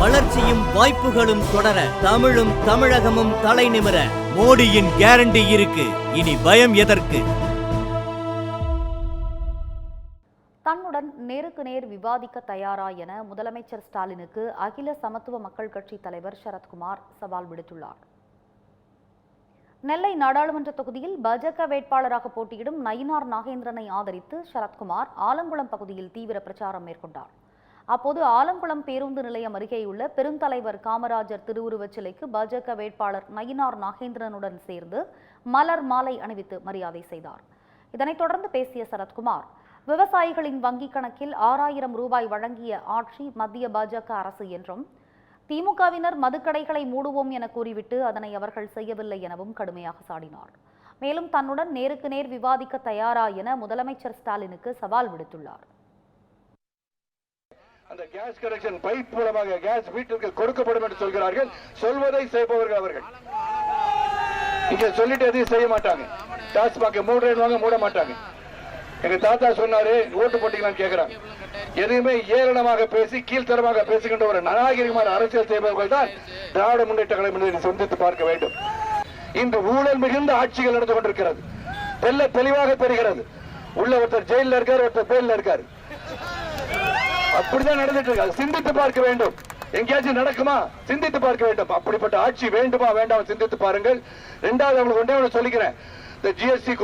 வளர்ச்சியும் வாய்ப்புகளும் தொடர தமிழும் தமிழகமும் தலை நிமிர மோடியின் கேரண்டி இருக்கு. இனி பயம் எதற்கு? தன்னுடன் நேருக்கு நேர் விவாதிக்க தயாரா என முதலமைச்சர் ஸ்டாலினுக்கு அகில சமத்துவ மக்கள் கட்சி தலைவர் சரத்குமார் சவால் விடுத்துள்ளார். நெல்லை நாடாளுமன்ற தொகுதியில் பாஜக வேட்பாளராக போட்டியிடும் நயினார் நாகேந்திரனை ஆதரித்து சரத்குமார் ஆலங்குளம் பகுதியில் தீவிர பிரச்சாரம் மேற்கொண்டார். அப்போது ஆலங்குளம் பேருந்து நிலையம் அருகேயுள்ள பெருந்தலைவர் காமராஜர் திருவுருவச் சிலைக்கு பாஜக வேட்பாளர் நயினார் நாகேந்திரனுடன் சேர்ந்து மலர் மாலை அணிவித்து மரியாதை செய்தார். இதனைத் தொடர்ந்து பேசிய சரத்குமார் விவசாயிகளின் வங்கிக் கணக்கில் ஆறாயிரம் ரூபாய் வழங்கிய ஆட்சி மத்திய பாஜக அரசு என்றும் திமுகவினர் மதுக்கடைகளை மூடுவோம் என கூறிவிட்டு அதனை அவர்கள் செய்யவில்லை எனவும் கடுமையாக சாடினார். மேலும் தன்னுடன் நேருக்கு நேர் விவாதிக்க தயாரா என முதலமைச்சர் ஸ்டாலினுக்கு சவால் விடுத்துள்ளார். அந்த கேஸ் கனெக்ஷன் பைப் மூலமாக கேஸ் வீட்டிற்கு கொடுக்கப்படும் என்று சொல்கிறார்கள். சொல்வதை செய்பவர்கள் அவர்கள். இங்க சொல்லிட்டு எதையும் செய்ய மாட்டாங்க. டாஸ்மாக் வாங்க மூட மாட்டாங்க. எங்க தாத்தா சொன்னாரு ஓட்டு போட்டீங்களான்னு கேக்குறாங்க. எதுவுமே ஏளனமாக பேசி கீழ்த்தரமாக பேசுகின்ற ஒரு நாகரிகமான அரசியல் செய்பவர்கள் தான் திராவிட முன்னேற்ற கழகம் சிந்தித்து பார்க்க வேண்டும். இன்று ஊழல் மிகுந்த ஆட்சிகள் நடந்து கொண்டிருக்கிறது. தெல்ல தெளிவாக தெரிகிறது. உள்ள ஒருத்தர் ஜெயில இருக்காரு ஒருத்தர் பேர்ல இருக்காரு. அப்படிதான் நடந்துட்டு இருக்கு. சிந்தித்து பார்க்க வேண்டும். எங்கேயாச்சும் நடக்குமா? சிந்தித்து பார்க்க வேண்டும். அப்படிப்பட்ட ஆட்சி வேண்டுமா வேண்டாம் சிந்தித்து பாருங்கள். இரண்டாவது அவங்களுக்கு ஒன்றே ஒன்று சொல்லிக்கிறேன். இந்த ஜிஎஸ்டி